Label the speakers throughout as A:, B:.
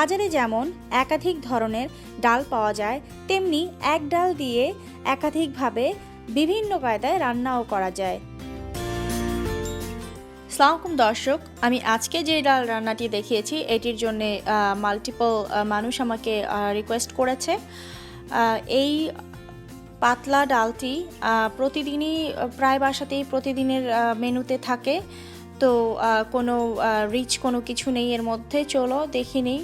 A: বাজারে যেমন একাধিক ধরনের ডাল পাওয়া যায়, তেমনি এক ডাল দিয়ে একাধিকভাবে বিভিন্ন কায়দায় রান্নাও করা যায়। সালামকুম দর্শক, আমি আজকে যে ডাল রান্নাটি দেখিয়েছি, এটির জন্য মাল্টিপল মানুষ আমাকে রিকোয়েস্ট করেছে। এই পাতলা ডালটি প্রতিদিনই প্রায় বাসাতেই প্রতিদিনের মেনুতে থাকে। তো কোনো রিচ কোনো কিছু নেই এর মধ্যে। চলো, দেখি নেই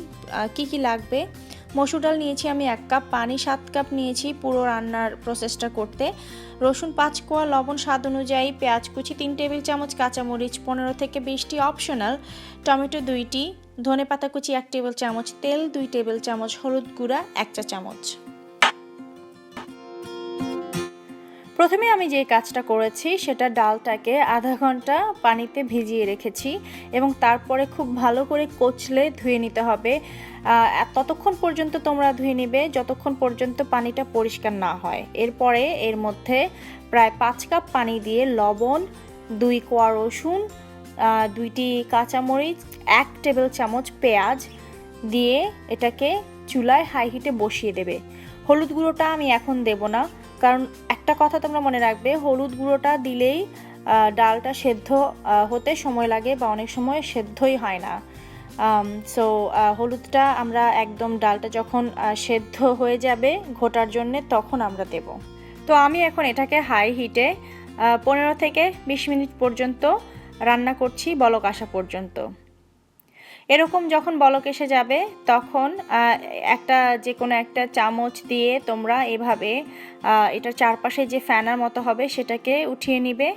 A: কী কী লাগবে। মসুর ডাল নিয়েছি আমি এক কাপ, পানি সাত কাপ নিয়েছি পুরো রান্নার প্রসেসটা করতে। রসুন পাঁচ কোয়া লবণ, স্বাদ অনুযায়ী পেঁয়াজ কুচি, তিন টেবিল চামচ কাঁচামরিচ, পনেরো থেকে বিশটি অপশনাল টমেটো দুইটি ধনে পাতা কুচি এক টেবিল চামচ, তেল দুই টেবিল চামচ, হলুদ গুঁড়া এক চা চামচ। প্রথমে আমি যে কাজটা করেছি, সেটা ডালটাকে আধা ঘণ্টা পানিতে ভিজিয়ে রেখেছি এবং তারপরে খুব ভালো করে কচলে ধুয়ে নিতে হবে। ততক্ষণ পর্যন্ত তোমরা ধুয়ে নিবে, যতক্ষণ পর্যন্ত পানিটা পরিষ্কার না হয়। এরপরে এর মধ্যে প্রায় পাঁচ কাপ পানি দিয়ে লবণ, দুই কোয়া রসুন দুইটি কাঁচামরিচ, এক টেবিল চামচ পেঁয়াজ দিয়ে এটাকে চুলায় হাই হিটে বসিয়ে দেবে। হলুদ গুঁড়োটা আমি এখন দেব না, কারণ একটা কথা তোমরা মনে রাখবে, হলুদ গুঁড়োটা দিলেই ডালটা সেদ্ধ হতে সময় লাগে বা অনেক সময় সেদ্ধই হয় না। সো হলুদটা আমরা একদম ডালটা যখন সেদ্ধ হয়ে যাবে ঘোটার জন্যে তখন আমরা দেব। তো আমি এখন এটাকে হাই হিটে পনেরো থেকে বিশ মিনিট পর্যন্ত রান্না করছি বলক আসা পর্যন্ত। এরকম যখন বলক এসে যাবে, তখন একটা যে কোনো একটা চামচ দিয়ে তোমরা এভাবে এটার চারপাশে যে ফ্যানার মতো হবে সেটাকে উঠিয়ে নিবে।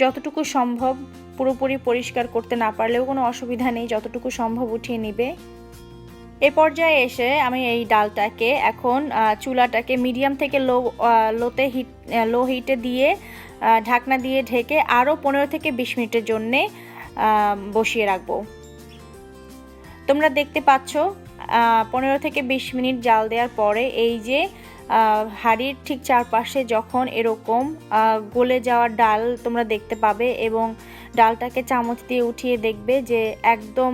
A: যতটুকু সম্ভব পুরোপুরি পরিষ্কার করতে না পারলেও কোনো অসুবিধা নেই, যতটুকু সম্ভব উঠিয়ে নিবে। এ পর্যায়ে এসে আমি এই ডালটাকে এখন চুলাটাকে মিডিয়াম থেকে লো লোতে হিট লো হিটে দিয়ে ঢাকনা দিয়ে ঢেকে আরও পনেরো থেকে বিশ মিনিটের জন্যে বসিয়ে রাখব। তোমরা দেখতে পাচ্ছ পনেরো থেকে বিশ মিনিট জাল দেওয়ার পরে এই যে হাঁড়ির ঠিক চারপাশে যখন এরকম গলে যাওয়া ডাল তোমরা দেখতে পাবে এবং ডালটাকে চামচ দিয়ে উঠিয়ে দেখবে যে একদম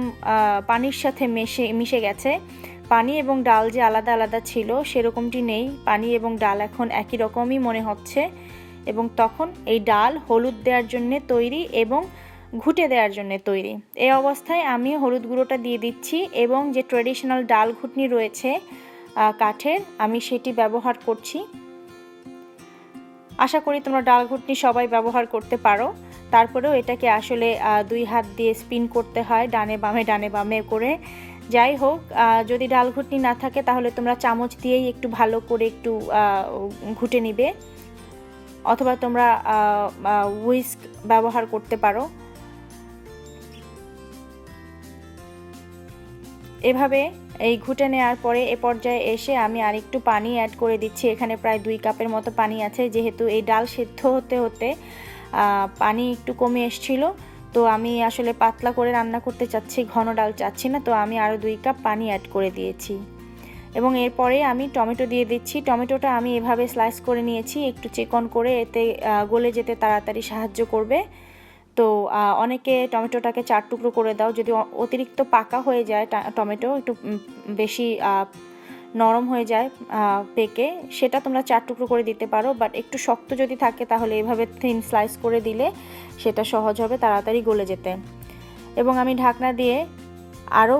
A: পানির সাথে মিশে মিশে গেছে। পানি এবং ডাল যে আলাদা আলাদা ছিল সেরকমটি নেই। পানি এবং ডাল এখন একই রকমই মনে হচ্ছে এবং তখন এই ডাল হলুদ দেওয়ার জন্য তৈরি এবং ঘুটে দেওয়ার জন্য তৈরি। এই অবস্থায় আমি হলুদ গুঁড়োটা দিয়ে দিচ্ছি এবং যে ট্রেডিশনাল ডাল ঘুটনি রয়েছে কাঠের, আমি সেটি ব্যবহার করছি। আশা করি তোমরা ডাল ঘুটনি সবাই ব্যবহার করতে পারো। তারপরেও এটাকে আসলে দুই হাত দিয়ে স্পিন করতে হয়, ডানে বামে ডানে বামে করে। যাই হোক যদি ডাল ঘুটনি না থাকে তাহলে তোমরা চামচ দিয়েই একটু ভালো করে একটু ঘুটে নিবে। অথবা তোমরা উইস্ক ব্যবহার করতে পারো। এভাবে এই ঘুটে নেওয়ার পরে এ পর্যায়ে এসে আমি আরেকটু পানি অ্যাড করে দিচ্ছি। এখানে প্রায় দুই কাপের মতো পানি আছে। যেহেতু এই ডাল সেদ্ধ হতে হতে পানি একটু কমে এসছিল, তো আমি আসলে পাতলা করে রান্না করতে চাচ্ছি, ঘন ডাল চাচ্ছি না, তো আমি আরও দুই কাপ পানি অ্যাড করে দিয়েছি। এবং এরপরে আমি টমেটো দিয়ে দিচ্ছি। টমেটোটা আমি এভাবে স্লাইস করে নিয়েছি। একটু চিকন করে এতে গলে যেতে তাড়াতাড়ি সাহায্য করবে। তো অনেকে টমেটোটাকে চার টুকরো করে দাও। যদি অতিরিক্ত পাকা হয়ে যায় টমেটো, একটু বেশি নরম হয়ে যায় পেকে, সেটা তোমরা চার টুকরো করে দিতে পারো। বাট একটু শক্ত যদি থাকে, তাহলে এভাবে থিন স্লাইস করে দিলে সেটা সহজ হবে, তাড়াতাড়ি গলে যেতে। এবং আমি ঢাকনা দিয়ে আরও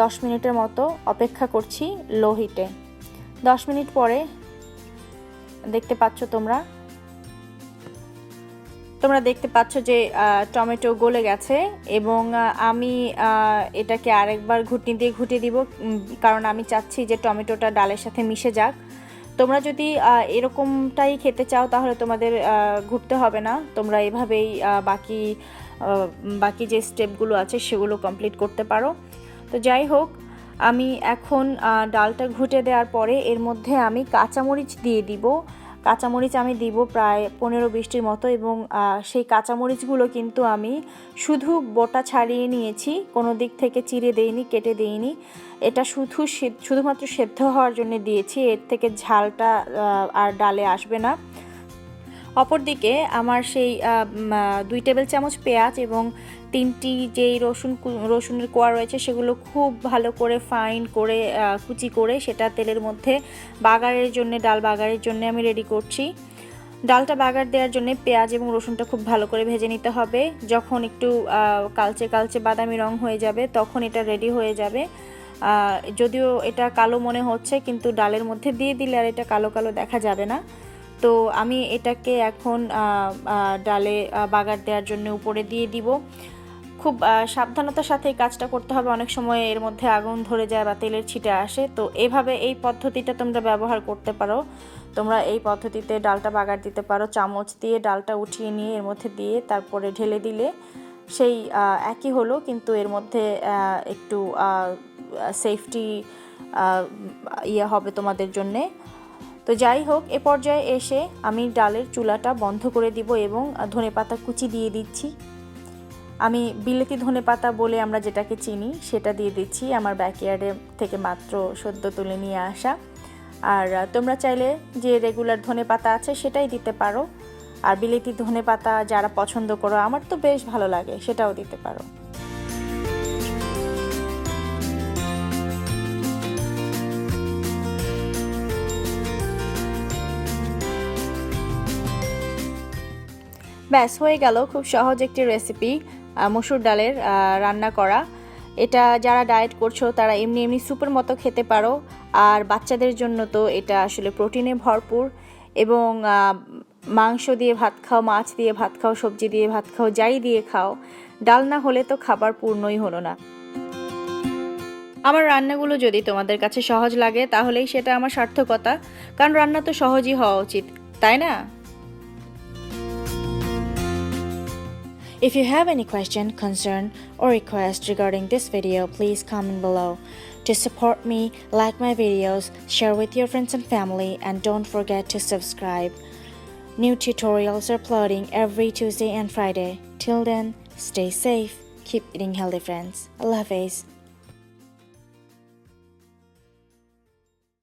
A: দশ মিনিটের মতো অপেক্ষা করছি লো হিটে। দশ মিনিট পরে দেখতে পাচ্ছ তোমরা তোমরা দেখতে পাচ্ছ যে টমেটো গলে গেছে এবং আমি এটাকে আরেকবার ঘুটনি দিয়ে ঘুটে দিব কারণ আমি চাচ্ছি যে টমেটোটা ডালের সাথে মিশে যাক। তোমরা যদি এরকমটাই খেতে চাও তাহলে তোমাদের ঘুরতে হবে না। তোমরা এভাবেই বাকি বাকি যে স্টেপগুলো আছে সেগুলো কমপ্লিট করতে পারো। তো যাই হোক, আমি এখন ডালটা ঘুটে দেওয়ার পরে এর মধ্যে আমি কাঁচামরিচ দিয়ে দিব। কাঁচামরিচ আমি দিব প্রায় পনেরো বিশটির মতো এবং সেই কাঁচামরিচগুলো কিন্তু আমি শুধু বোটা ছাড়িয়ে নিয়েছি, কোনো দিক থেকে চিড়ে দেইনি, কেটে দেইনি। এটা শুধু শুধুমাত্র সেদ্ধ হওয়ার জন্য দিয়েছি, এর থেকে ঝালটা আর ডালে আসবে না। অপরদিকে আমার সেই দুই টেবিল চামচ পেঁয়াজ এবং তিনটি যেই রসুন রসুনের কোয়া রয়েছে সেগুলো খুব ভালো করে ফাইন করে কুচি করে সেটা তেলের মধ্যে বাগারের জন্য, ডাল বাগারের জন্য আমি রেডি করছি। ডালটা বাগার দেওয়ার জন্য পেঁয়াজ এবং রসুনটা খুব ভালো করে ভেজে নিতে হবে। যখন একটু কালচে কালচে বাদামি রং হয়ে যাবে তখন এটা রেডি হয়ে যাবে। যদিও এটা কালো মনে হচ্ছে কিন্তু ডালের মধ্যে দিয়ে দিলে আর এটা কালো কালো দেখা যাবে না। তো আমি এটাকে এখন ডালে বাগার দেওয়ার জন্য উপরে দিয়ে দিব। খুব সাবধানতার সাথে এই কাজটা করতে হবে। অনেক সময় এর মধ্যে আগুন ধরে যায় বা তেলের ছিটে আসে। তো এভাবে এই পদ্ধতিটা তোমরা ব্যবহার করতে পারো। তোমরা এই পদ্ধতিতে ডালটা বাগার দিতে পারো। চামচ দিয়ে ডালটা উঠিয়ে নিয়ে এর মধ্যে দিয়ে তারপরে ঢেলে দিলে সেই একই হলো। কিন্তু এর মধ্যে একটু সেফটি ইয়ে হবে তোমাদের জন্যে। তো যাই হোক, এ পর্যায়ে এসে আমি ডালের চুলাটা বন্ধ করে দিব এবং ধনেপাতা কুচি দিয়ে দিচ্ছি। আমি বিলেতি ধনেপাতা বলে আমরা যেটাকে চিনি, সেটা দিয়ে দিচ্ছি। আমার ব্যাকয়ার্ডে থেকে মাত্র সদ্য তুলে নিয়ে আসা। আর তোমরা চাইলে যে রেগুলার ধনেপাতা আছে সেটাই দিতে পারো। আর বিলেতি ধনেপাতা যারা পছন্দ করো, আমার তো বেশ ভালো লাগে, সেটাও দিতে পারো। ব্যাস, হয়ে গেল। খুব সহজ একটি রেসিপি মসুর ডালের রান্না করা। এটা যারা ডায়েট করছ, তারা এমনি এমনি স্যুপের মতো খেতে পারো। আর বাচ্চাদের জন্য তো এটা আসলে প্রোটিনে ভরপুর। এবং মাংস দিয়ে ভাত খাও, মাছ দিয়ে ভাত খাও, সবজি দিয়ে ভাত খাও, যাই দিয়ে খাও, ডাল না হলে তো খাবার পূর্ণই হলো না। আমার রান্নাগুলো যদি তোমাদের কাছে সহজ লাগে, তাহলেই সেটা আমার সার্থকতা। কারণ রান্না তো সহজই হওয়া উচিত, তাই না? If you have any question, concern, or request regarding this video, please comment below. To support me, like my videos, share with your friends and family, and don't forget to subscribe. New tutorials are uploading every Tuesday and Friday. Till then, stay safe, keep eating healthy, friends. Allah Hafiz.